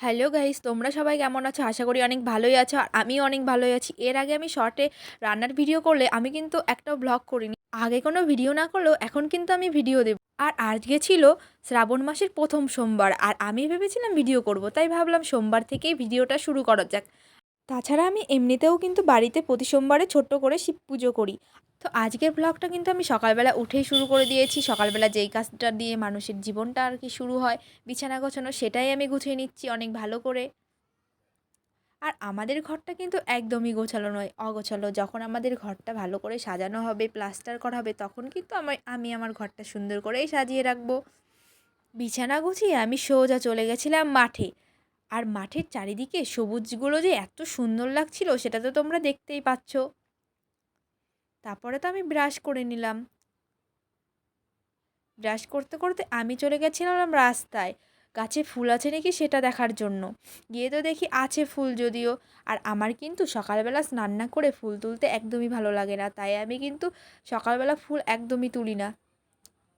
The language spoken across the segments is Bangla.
হ্যালো গাইস, তোমরা সবাই কেমন আছো? আশা করি অনেক ভালোই আছো আর আমিও অনেক ভালোই আছি। এর আগে আমি শর্টে রান্নার ভিডিও করলে আমি কিন্তু একটাও ব্লগ করিনি। আগে কোনো ভিডিও না করলেও এখন কিন্তু আমি ভিডিও দেব। আর আজকে ছিল শ্রাবণ মাসের প্রথম সোমবার আর আমি ভেবেছিলাম ভিডিও করব, তাই ভাবলাম সোমবার থেকেই ভিডিওটা শুরু করা যাক। তাছাড়া আমি এমনিতেও কিন্তু বাড়িতে প্রতি সোমবারে ছোট্ট করে শিব পুজো করি। তো আজকের ব্লগটা কিন্তু আমি সকালবেলা উঠেই শুরু করে দিয়েছি। সকালবেলা যেই কাজটা দিয়ে মানুষের জীবনটা আর কি শুরু হয়, বিছানা গোছানো, সেটাই আমি গুছিয়ে নিচ্ছি অনেক ভালো করে। আর আমাদের ঘরটা কিন্তু একদমই গোছালো নয়, অগোছালো। যখন আমাদের ঘরটা ভালো করে সাজানো হবে প্লাস্টার করা হবে, তখন কিন্তু আমার, আমি আমার ঘরটা সুন্দর করেই সাজিয়ে রাখব। বিছানা গুছিয়ে আমি সোজা চলে গেছিলাম মাঠে। আর মাঠের চারিদিকে সবুজগুলো যে এত সুন্দর লাগছিল, সেটা তো তোমরা দেখতেই পাচ্ছ। তারপরে তো আমি ব্রাশ করে নিলাম। ব্রাশ করতে করতে আমি চলে গেছিলাম রাস্তায়। গাছে ফুল আছে নাকি সেটা দেখার জন্য। গিয়ে তো দেখি আছে ফুল যদিও। আর আমার কিন্তু সকালবেলা স্নান না করে ফুল তুলতে একদমই ভালো লাগে না। তাই আমি কিন্তু সকালবেলা ফুল একদমই তুলি না।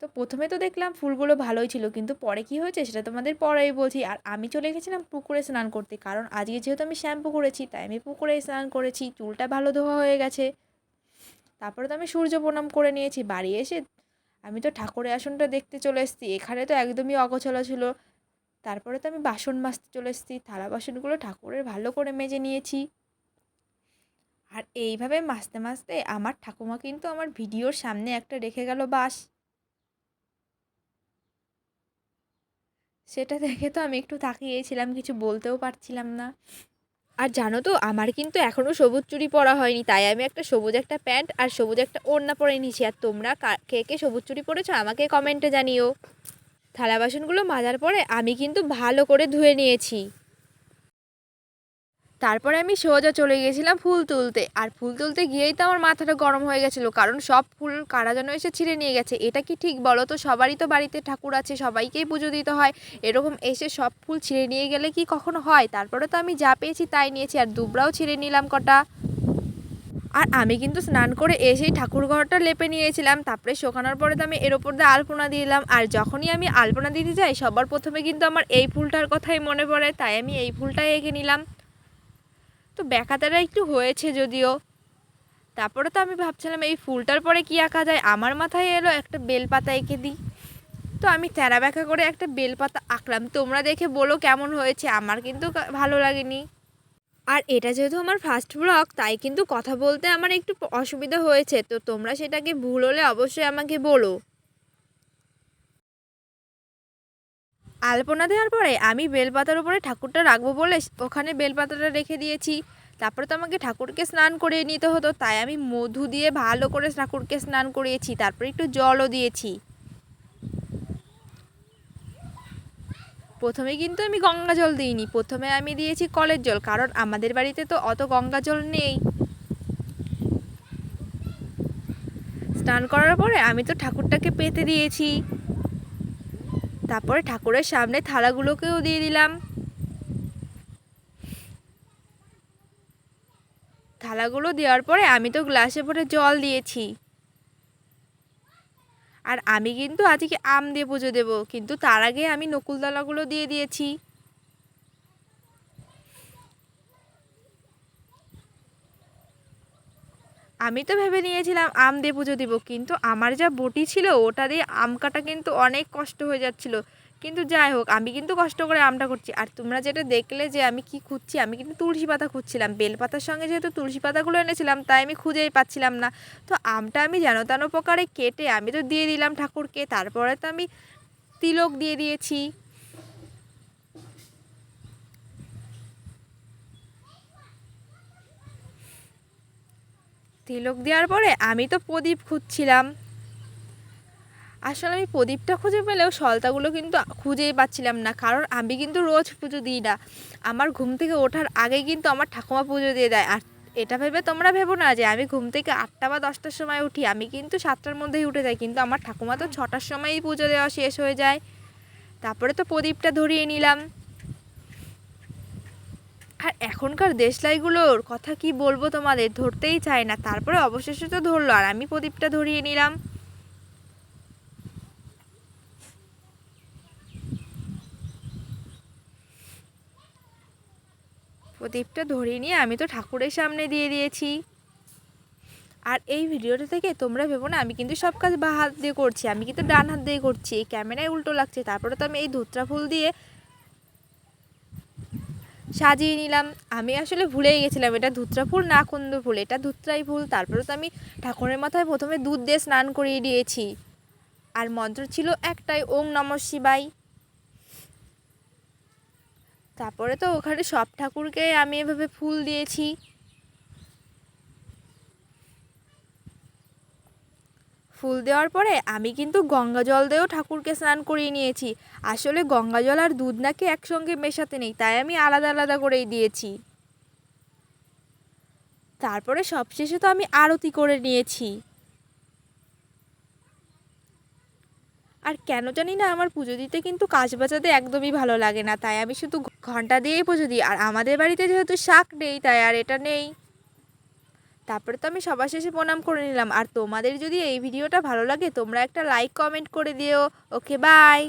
তো প্রথমে তো দেখলাম ফুলগুলো ভালোই ছিল, কিন্তু পরে কি হয়েছে সেটা তোমাদের পরেই বলছি। আর আমি চলে গেছিলাম পুকুরে স্নান করতে, কারণ আজকে যেহেতু আমি শ্যাম্পু করেছি, তাই আমি পুকুরে স্নান করেছি, চুলটা ভালো ধোয়া হয়ে গেছে। তারপরে তো আমি সূর্য প্রণাম করে নিয়েছি, বাড়ি এসে আমি তো ঠাকুরের আসনটা দেখতে চলে এসেছি, এখানে তো একদমই অগোছালো ছিল। তারপরে তো আমি বাসন মাজতে চলে এসেছি, থালা বাসনগুলো ঠাকুরের ভালো করে মেজে নিয়েছি। আর এইভাবে মাজতে মাজতে আমার ঠাকুমা কিন্তু আমার ভিডিওর সামনে একটা রেখে গেল বাস সেটা দেখে তো আমি একটু তাকিয়েছিলাম, কিছু বলতেও পারছিলাম না। আর জানো তো, আমার কিন্তু এখনও সবুজ চুড়ি পরা হয়নি, তাই আমি একটা সবুজ একটা প্যান্ট আর সবুজ একটা ওড়না পরে নিয়েছি। আর তোমরা কা- কে সবুজ চুড়ি পরেছো আমাকে কমেন্টে জানিও। থালা বাসনগুলো মাজার পরে আমি কিন্তু ভালো করে ধুয়ে নিয়েছি। তারপরে আমি সোজা চলে গিয়েছিলাম ফুল তুলতে। আর ফুল তুলতে গিয়েই তো আমার মাথাটা গরম হয়ে গেছিল, কারণ সব ফুল কারা যেন এসে ছিঁড়ে নিয়ে গেছে। এটা কি ঠিক বলো তো? সবারই তো বাড়িতে ঠাকুর আছে, সবাইকেই পুজো দিতে হয়। এরকম এসে সব ফুল ছিঁড়ে নিয়ে গেলে কি কখনো হয়? তারপরে তো আমি যা পেয়েছি তাই নিয়েছি, আর দুবরাও ছিঁড়ে নিলাম কটা। আর আমি কিন্তু স্নান করে এসেই ঠাকুর ঘরটা লেপে নিয়েছিলাম। তারপরে শোকানোর পরে তো আমি এর ওপর দিয়ে আলপনা দিলাম। আর যখনই আমি আলপনা দিতে যাই, সবার প্রথমে কিন্তু আমার এই ফুলটার কথাই মনে পড়ে, তাই আমি এই ফুলটাই এঁকে নিলাম। তো ব্যাকাতারা একটু হয়েছে যদিও। তারপরে তো আমি ভাবছিলাম, এই ফুলটার পরে কী আঁকা যায়? আমার মাথায় এলো একটা বেলপাতা এঁকে দিই। তো আমি তেরা ব্যাকা করে একটা বেলপাতা আঁকলাম। তোমরা দেখে বলো কেমন হয়েছে। আমার কিন্তু ভালো লাগেনি। আর এটা যেহেতু আমার ফার্স্ট ব্লগ তাই কিন্তু কথা বলতে আমার একটু অসুবিধা হয়েছে। তো তোমরা সেটাকে ভুল হলে অবশ্যই আমাকে বলো। আলপনা দেওয়ার পরে আমি বেলপাতার উপরে ঠাকুরটা রাখব বলে ওখানে বেলপাতাটা রেখে দিয়েছি। তারপরে তো আমাকে ঠাকুরকে স্নান করিয়ে নিতে হতো, তাই আমি মধু দিয়ে ভালো করে ঠাকুরকে স্নান করিয়েছি, তারপরে একটু জলও দিয়েছি। প্রথমে কিন্তু আমি গঙ্গা জল দিইনি, প্রথমে আমি দিয়েছি কলের জল, কারণ আমাদের বাড়িতে তো অত গঙ্গা জল নেই। স্নান করার পরে আমি তো ঠাকুরটাকে পেতে দিয়েছি। তারপরে ঠাকুরের সামনে থালাগুলোকেও দিয়ে দিলাম। থালাগুলো দেওয়ার পরে আমি তো গ্লাসে ভরে জল দিয়েছি। আর আমি কিন্তু আজকে আম দিয়ে পুজো দেবো, কিন্তু তার আগে আমি নকুলদালাগুলো দিয়ে দিয়েছি। আমি তো ভেবে নিয়েছিলাম আম দিয়ে পুজো দিব, কিন্তু আমার যা বটি ছিল ওটা দিয়ে আম কাটা কিন্তু অনেক কষ্ট হয়ে যাচ্ছিল। কিন্তু যাই হোক, আমি কিন্তু কষ্ট করে আমটা করছি। আর তোমরা যেটা দেখলে যে আমি কি খুঁজছি, আমি কিন্তু তুলসী পাতা খুঁজছিলাম। বেলপাতার সঙ্গে যেহেতু তুলসী পাতাগুলো এনেছিলাম, তাই আমি খুঁজেই পাচ্ছিলাম না। তো আমটা আমি যেন তেন প্রকারে কেটে আমি তো দিয়ে দিলাম ঠাকুরকে, তারপরে তো আমি তিলক দিয়ে দিয়েছি। তিলক দেওয়ার পরে আমি তো প্রদীপ খুঁজছিলাম। আসলে আমি প্রদীপটা খুঁজে পেলেও সলতাগুলো কিন্তু খুঁজেই পাচ্ছিলাম না, কারণ আমি কিন্তু রোজ পুজো দিই না। আমার ঘুম থেকে ওঠার আগেই কিন্তু আমার ঠাকুমা পুজো দিয়ে দেয়। আর এটা ভেবে তোমরা ভেবো না যে আমি ঘুম থেকে আটটা বা দশটার সময় উঠি। আমি কিন্তু সাতটার মধ্যেই উঠে যাই, কিন্তু আমার ঠাকুমা তো ছটার সময়ই পুজো দেওয়া শেষ হয়ে যায়। তারপরে তো প্রদীপটা ধরিয়ে নিলাম। আর এখনকার দেশলাইগুলোর কথা কি বলব তোমাদের? ধরতেই চায় না। তারপরে অবশেষে তো ধরলো, আর আমি প্রদীপটা ধরিয়ে নিলাম। প্রদীপটা ধরিয়ে নিয়ে আমি তো ঠাকুরের সামনে দিয়ে দিয়েছি। আর এই ভিডিওটা থেকে তোমরা ভেবো না, আমি কিন্তু সব কাজ বা হাত দিয়ে করছি, আমি কিন্তু ডান হাত দিয়ে করছি, এই ক্যামেরায় উল্টো লাগছে, তারপরে তো আমি এই ধুত্রা ফুল দিয়ে সাজিয়ে নিলাম। আমি আসলে ভুলেই গেছিলাম, এটা ধুত্রা ফুল না কুন্দ ফুল, এটা ধুত্রাই ফুল। তারপরে তো আমি ঠাকুরের মাথায় প্রথমে দুধ দিয়ে স্নান করিয়ে দিয়েছি। আর মন্ত্র ছিল একটাই, ওম নম শিবাই তারপরে তো ওখানে সব ঠাকুরকে আমি এভাবে ফুল দিয়েছি। ফুল দেওয়ার পরে আমি কিন্তু গঙ্গা জল দিয়েও ঠাকুরকে স্নান করিয়ে নিয়েছি। আসলে গঙ্গা জল আর দুধ নাকি একসঙ্গে মেশাতে নেই, তাই আমি আলাদা আলাদা করেই দিয়েছি। তারপরে সবশেষে তো আমি আরতি করে নিয়েছি। আর কেন জানি না আমার পুজো দিতে কিন্তু কাজ বাজাতে একদমই ভালো লাগে না, তাই আমি শুধু ঘণ্টা দিয়েই পুজো দিই। আর আমাদের বাড়িতে যেহেতু শাক নেই, তাই আর এটা নেই। তারপরে তো আমি সবার শেষে প্রণাম করে নিলাম। আর তোমাদের যদি এই ভিডিওটা ভালো লাগে, তোমরা একটা লাইক কমেন্ট করে দিও। Okay bye